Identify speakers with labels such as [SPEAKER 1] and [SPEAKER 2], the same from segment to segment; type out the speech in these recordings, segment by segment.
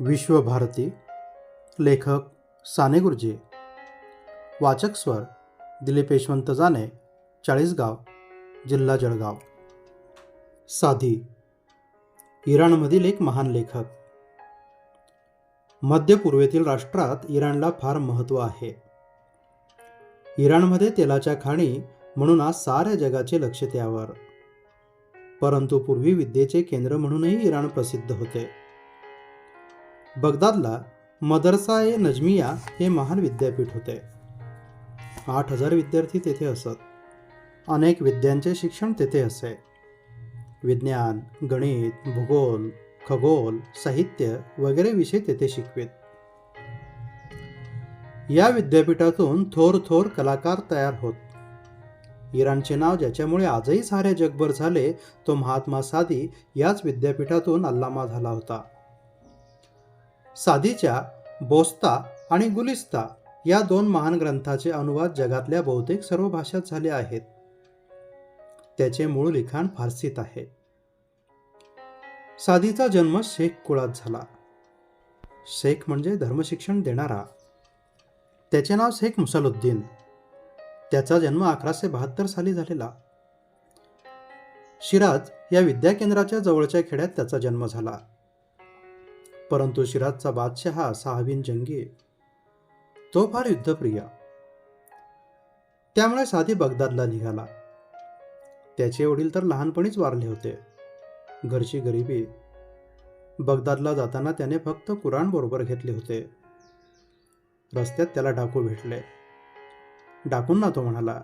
[SPEAKER 1] विश्वभारती लेखक साने गुरुजी वाचक स्वर दिलीप यशवंत जाने चाळीसगाव जिल्हा जळगाव. साधी इराणमधील एक महान लेखक. मध्य पूर्वेतील राष्ट्रात इराणला फार महत्त्व आहे. इराणमध्ये तेलाच्या खाणी म्हणून आज साऱ्या जगाचे लक्ष त्यावर. परंतु पूर्वी विद्येचे केंद्र म्हणूनही इराण प्रसिद्ध होते. बगदादला मदरसा ए नजमिया हे महान विद्यापीठ होते. आठ हजार विद्यार्थी तेथे असत. अनेक विद्यांचे शिक्षण तेथे असे. विज्ञान गणित भूगोल खगोल साहित्य वगैरे विषय तेथे शिकवेत. या विद्यापीठातून थोर थोर कलाकार तयार होत. इराणचे नाव ज्याच्यामुळे आजही सारे जगभर झाले तो महात्मा सादी याच विद्यापीठातून अल्लामा झाला होता. साधीच्या बोस्ता आणि गुलिस्ता या दोन महान ग्रंथाचे अनुवाद जगातल्या बहुतेक सर्व भाषात झाले आहेत. त्याचे मूळ लिखाण फारसीत आहे. साधीचा जन्म शेख कुळात झाला. शेख म्हणजे धर्मशिक्षण देणारा. त्याचे नाव शेख मुसालुद्दीन. त्याचा जन्म अकराशे बहात्तर साली झालेला. शिराज या विद्याकेंद्राच्या जवळच्या खेड्यात त्याचा जन्म झाला. परंतु शिराजचा बादशहा सहावीन जंगी. तो फार युद्धप्रिय. त्यामुळे साधी बगदादला निघाला. त्याचे वडील तर लहानपणीच वारले होते. घरची गरिबी. बगदादला जाताना त्याने फक्त कुराण बरोबर घेतले होते. रस्त्यात त्याला डाकू भेटले. डाकूंना तो म्हणाला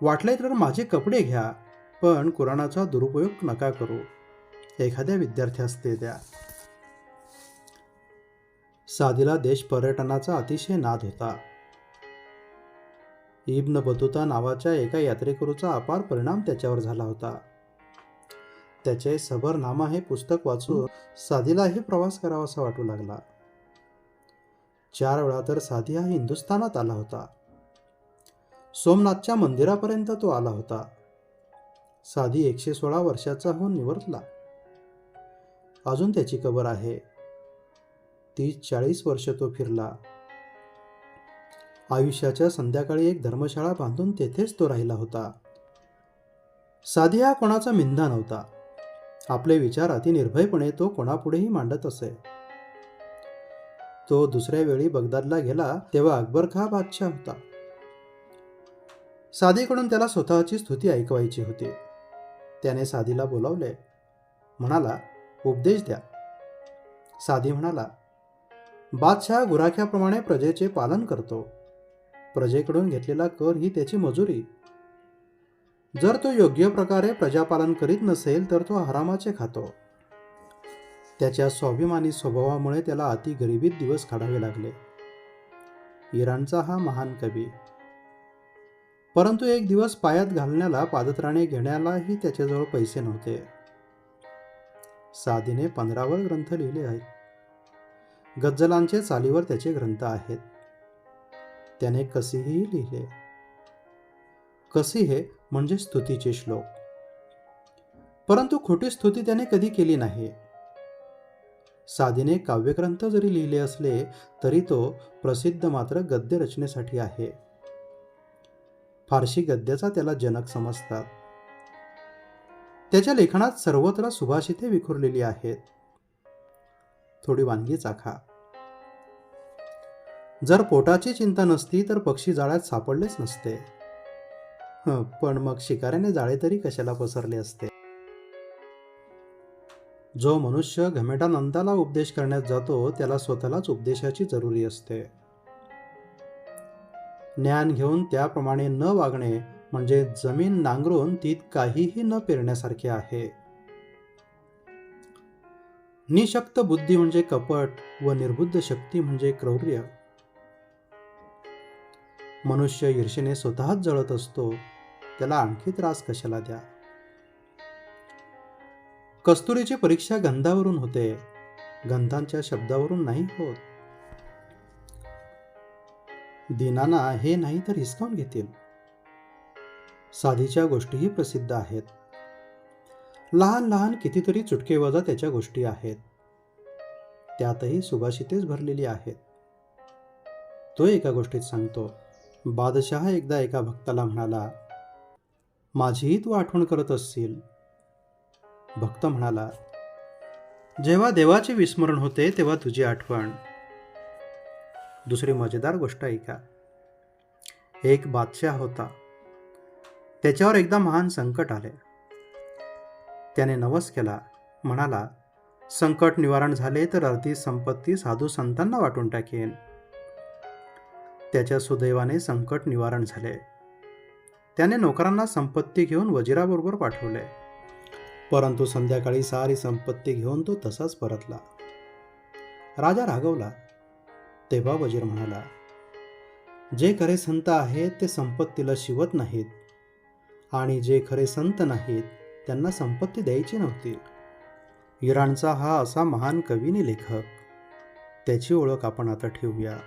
[SPEAKER 1] वाटले तर माझे कपडे घ्या पण कुराणाचा दुरुपयोग नका करू. एखाद्या विद्यार्थ्यास ते द्या साधीला देश पर्यटनाचा अतिशय नाद होता. इब्न बतुता नावाच्या एका यात्रेकरूचा अपार परिणाम त्याच्यावर झाला होता. त्याचे सबरनामा हे पुस्तक वाचून साधीलाही प्रवास करावासा वाटू लागला. चार वेळा तर साधी हा हिंदुस्थानात आला होता. सोमनाथच्या मंदिरापर्यंत तो आला होता. साधी एकशे सोळा वर्षाचा होऊन निवर्तला अजून त्याची कबर आहे. तीस चाळीस वर्ष तो फिरला. आयुष्याच्या संध्याकाळी एक धर्मशाळा बांधून तेथेच तो राहिला होता. साधी हा कोणाचा मिंधा नव्हता. आपले विचार अति निर्भयपणे तो कोणापुढेही मांडत असे. तो दुसऱ्या वेळी बगदादला गेला तेव्हा अकबर खा बादशाह होता. साधीकडून त्याला स्वतःची स्तुती ऐकवायची होती. त्याने साधीला बोलावले म्हणाला उपदेश द्या. साधी म्हणाला बादशाह गुराख्याप्रमाणे प्रजेचे पालन करतो. प्रजेकडून घेतलेला कर ही त्याची मजुरी. जर तो योग्य प्रकारे प्रजापालन करीत नसेल तर तो हरामाचे खातो. त्याच्या स्वाभिमानी स्वभावामुळे त्याला अति गरिबीत दिवस काढावे लागले. इराणचा हा महान कवी. परंतु एक दिवस पायात घालण्याला पादत्राणे घेण्यालाही त्याच्याजवळ पैसे नव्हते. साधीने पंधरावर ग्रंथ लिहिले आहेत. गज्जलांचे चालीवर त्याचे ग्रंथ आहेत. त्याने कसीही लिहिले. कसी हे म्हणजे स्तुतीचे श्लोक. परंतु खोटी स्तुती त्याने कधी केली नाही. साधीने काव्यग्रंथ जरी लिहिले असले तरी तो प्रसिद्ध मात्र गद्य रचनेसाठी आहे. फारशी गद्याचा त्याला जनक समजतात. त्याच्या लेखनात सर्वत्र सुभाषिते विखुरलेली आहेत. थोडी वानगी चाखा जर पोटाची चिंता नसती तर पक्षी जाळ्यात सापडलेच नसते. पण मग शिकाऱ्याने जाळे तरी कशाला पसरले असते? जो मनुष्य घमेटानंदाला उपदेश करण्यात जातो त्याला स्वतःलाच उपदेशाची जरुरी असते. ज्ञान घेऊन त्याप्रमाणे न वागणे म्हणजे जमीन नांगरून तीत काहीही न पेरण्यासारखे आहे. निशक्त बुद्धी म्हणजे कपट व निर्बुद्ध शक्ती म्हणजे क्रौर्य. मनुष्य ईर्षेने स्वतःच जळत असतो त्याला आणखी त्रास कशाला द्या? कस्तुरीची परीक्षा गंधावरून होते. गंधांच्या शब्दावरून नाही होत. दिनाना हे नाही तर हिसकावून घेतील. साधीच्या गोष्टीही प्रसिद्ध आहेत. लहान लहान कितीतरी चुटकेवजा त्याच्या गोष्टी आहेत. त्यातही सुभाषितेच भरलेली आहेत. तो एका गोष्टीत सांगतो बादशहा एकदा एका भक्ताला म्हणाला माझीही तू आठवण करत असशील. भक्त म्हणाला जेव्हा देवाचे विस्मरण होते तेव्हा तुझी आठवण. दुसरी मजेदार गोष्ट ऐका. एक बादशाह होता. त्याच्यावर एकदा महान संकट आले. त्याने नवस केला. म्हणाला संकट निवारण झाले तर अर्धी संपत्ती साधू संतांना वाटून टाकेन. त्याच्या सुदैवाने संकट निवारण झाले. त्याने नोकरांना संपत्ती घेऊन वजिराबरोबर पाठवले. परंतु संध्याकाळी सारी संपत्ती घेऊन तो तसाच परतला. राजा रागवला. तेव्हा वजीर म्हणाला जे खरे संत आहेत ते संपत्तीला शिवत नाहीत. आणि जे खरे संत नाहीत त्यांना संपत्ती द्यायची नव्हती. इराणचा हा असा महान कवीने लेखक. त्याची ओळख आपण आता ठेवूया.